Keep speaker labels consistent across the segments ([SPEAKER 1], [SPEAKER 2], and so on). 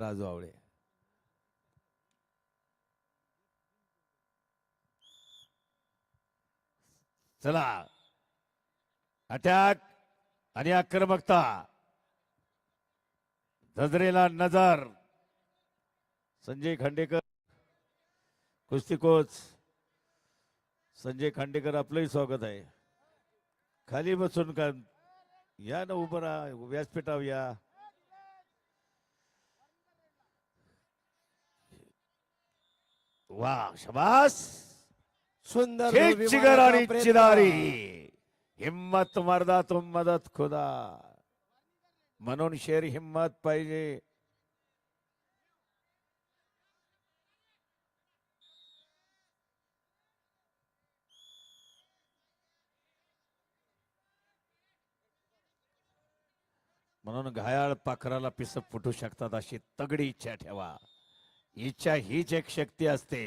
[SPEAKER 1] राजू आवळे. चला. अटॅक आणि आक्रमकता. नजरेला नजर. संजय खांडेकर. कुस्ती कोच. संजय खांडेकर आपलंही स्वागत आहे. खाली बसून का या ना उभं राहा व्यासपीठावर या. वा शबास.
[SPEAKER 2] सुंदर
[SPEAKER 1] चिगर आणि. चिदारी. हिम्मत मर्दा तुम मदत खुदा. म्हणून शेर हिम्मत पाहिजे. म्हणून घायाळ पाखराला पिस फुटू शकतात अशी तगडी इच्छा ठेवा. इच्छा हीच एक शक्ती असते.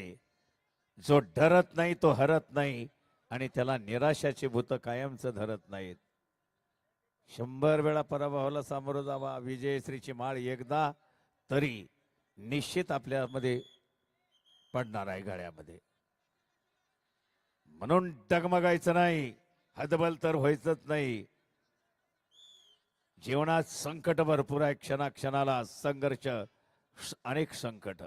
[SPEAKER 1] जो डरत नाही तो हरत नाही आणि त्याला निराशाची भूत कायमच धरत नाहीत. शंभर वेळा पराभवाला सामोरं जावा विजयश्रीची माळ एकदा तरी निश्चित आपल्यामध्ये पडणार आहे गळ्यामध्ये म्हणून डगमगायचं नाही हदबल तर व्हायचंच नाही. जीवनात संकट भरपूर आहे क्षणाक्षणाला संघर्ष अनेक संकट.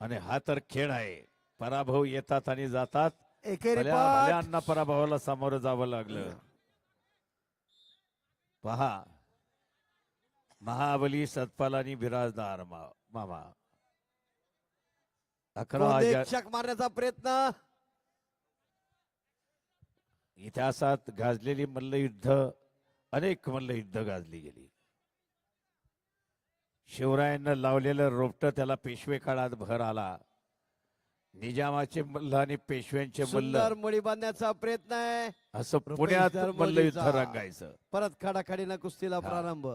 [SPEAKER 1] आणि हा तर खेळ आहे. पराभव येतात आणि जातात.
[SPEAKER 2] एकेरी
[SPEAKER 1] भल्या
[SPEAKER 2] पाठ.
[SPEAKER 1] भल्यांना पराभवाला सामोरं जावं लागलं. पहा. महाबली सतपालानी बिराजदार मा- मामा. अकरा हजार
[SPEAKER 2] गोंदेक्षक मारण्याचा प्रयत्न?
[SPEAKER 1] इतिहासात गाजलेली मल्लयुद्ध अनेक मल्लयुद्ध गाजली गेली. शिवरायांना लावलेलं रोपट त्याला पेशवे काळात भर आला. निजामाचे मल्ल आणि पेशव्यांचे मल्ल.
[SPEAKER 2] सुंदर मुळी बांधण्याचा प्रयत्न आहे.
[SPEAKER 1] असं पुण्यात. मल्लयुद्ध रंगायचं.
[SPEAKER 2] परत खडाखडीनं कुस्तीला. प्रारंभ.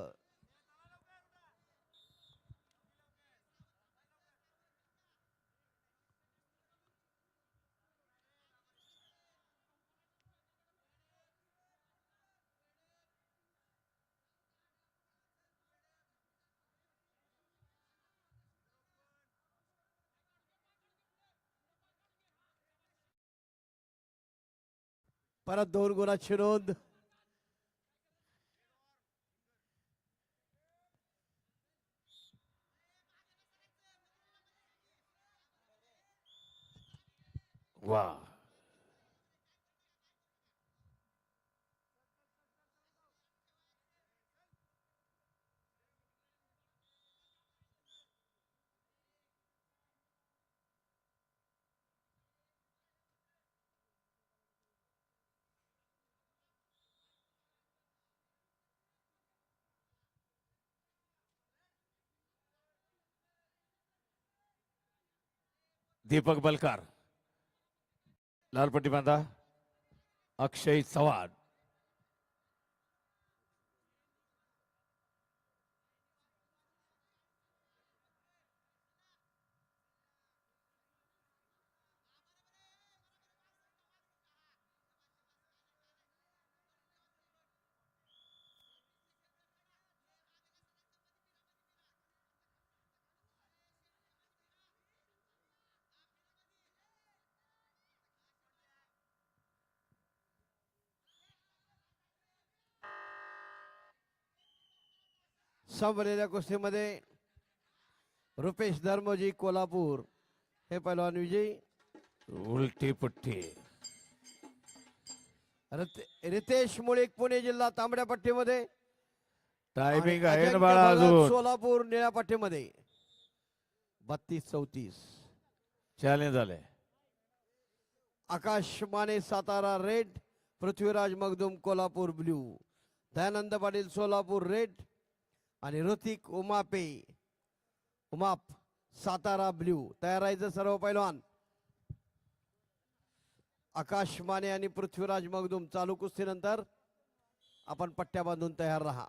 [SPEAKER 2] परत दोन गुणाची नोंद
[SPEAKER 1] वा दीपक बलकार लालपट्टी बांधा अक्षय चव्हाण.
[SPEAKER 2] संपलेल्या कुस्तीमध्ये रुपेश धर्मोजी कोल्हापूर हे पैलवान विजयी.
[SPEAKER 1] उलटी पुट्टी
[SPEAKER 2] रिते- रितेश मुळीक पुणे जिल्हा तांबड्या पट्टीमध्ये.
[SPEAKER 1] टायमिंग आहे ना
[SPEAKER 2] अजिंक्य
[SPEAKER 1] बाळा
[SPEAKER 2] भगत
[SPEAKER 1] अजून.
[SPEAKER 2] सोलापूर निळ्या पट्टीमध्ये. बत्तीस चौतीस.
[SPEAKER 1] चॅलेंज झालंय
[SPEAKER 2] Akash Mane Satara red Prithviraj Magdum Kolhapur blue Dayanand Patil Solapur red आणि ऋतिक उमापे उमाप सातारा ब्ल्यू तयार राहायचं सर्व पैलवान. आकाश माने आणि पृथ्वीराज मगदूम चालू कुस्तीनंतर आपण पट्ट्या बांधून तयार राहा.